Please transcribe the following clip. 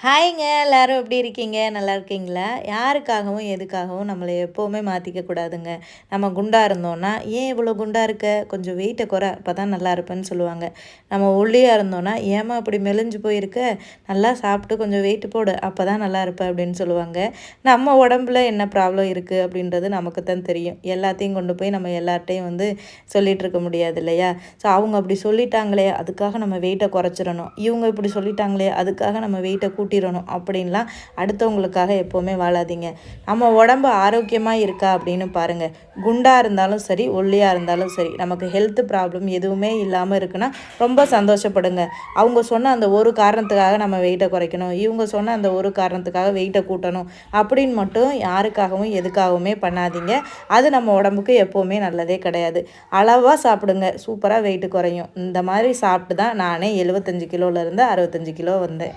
ஹாய்ங்க எல்லோரும் எப்படி இருக்கீங்க? நல்லா இருக்கீங்களா? யாருக்காகவும் எதுக்காகவும் நம்மளை எப்போவுமே மாற்றிக்க கூடாதுங்க. நம்ம குண்டாக இருந்தோன்னா ஏன் இவ்வளோ குண்டாக இருக்க? கொஞ்சம் வெயிட்டை குறை. அப்போ தான் நல்லா இருப்பேன்னு சொல்லுவாங்க. நம்ம ஒல்லியாக இருந்தோன்னா ஏமா அப்படி மெலிஞ்சு போயிருக்க? நல்லா சாப்பிட்டு கொஞ்சம் வெயிட் போடு. அப்போ தான் நல்லா இருப்பேன் அப்படின்னு சொல்லுவாங்க. நம்ம உடம்புல என்ன ப்ராப்ளம் இருக்குது அப்படின்றது நமக்கு தான் தெரியும். எல்லாத்தையும் கொண்டு போய் நம்ம எல்லார்ட்டையும் வந்து சொல்லிகிட்டு இருக்க முடியாது இல்லையா? ஸோ அவங்க அப்படி சொல்லிட்டாங்களே அதுக்காக நம்ம வெயிட்டை குறைச்சிடணும். இவங்க இப்படி சொல்லிட்டாங்களே அதுக்காக நம்ம வெயிட்டை கூட்டிடணும் அப்படின்லாம் அடுத்தவங்களுக்காக எப்போவுமே வாழாதீங்க. நம்ம உடம்பு ஆரோக்கியமாக இருக்கா அப்படின்னு பாருங்கள் குண்டாக இருந்தாலும் சரி ஒல்லியாக இருந்தாலும் சரி நமக்கு ஹெல்த் ப்ராப்ளம் எதுவுமே இல்லாமல் இருக்குன்னா ரொம்ப சந்தோஷப்படுங்க. அவங்க சொன்ன அந்த ஒரு காரணத்துக்காக நம்ம வெயிட்டை குறைக்கணும். இவங்க சொன்ன அந்த ஒரு காரணத்துக்காக வெயிட்டை கூட்டணும் அப்படின்னு மட்டும் யாருக்காகவும் எதுக்காகவுமே பண்ணாதீங்க. அது நம்ம உடம்புக்கு எப்போவுமே நல்லதே கிடையாது. அளவாக சாப்பிடுங்க. சூப்பராக வெயிட்டு குறையும். இந்த மாதிரி சாப்பிட்டு தான் நானே எழுபத்தஞ்சு கிலோலேருந்து அறுபத்தஞ்சு கிலோ வந்தேன்.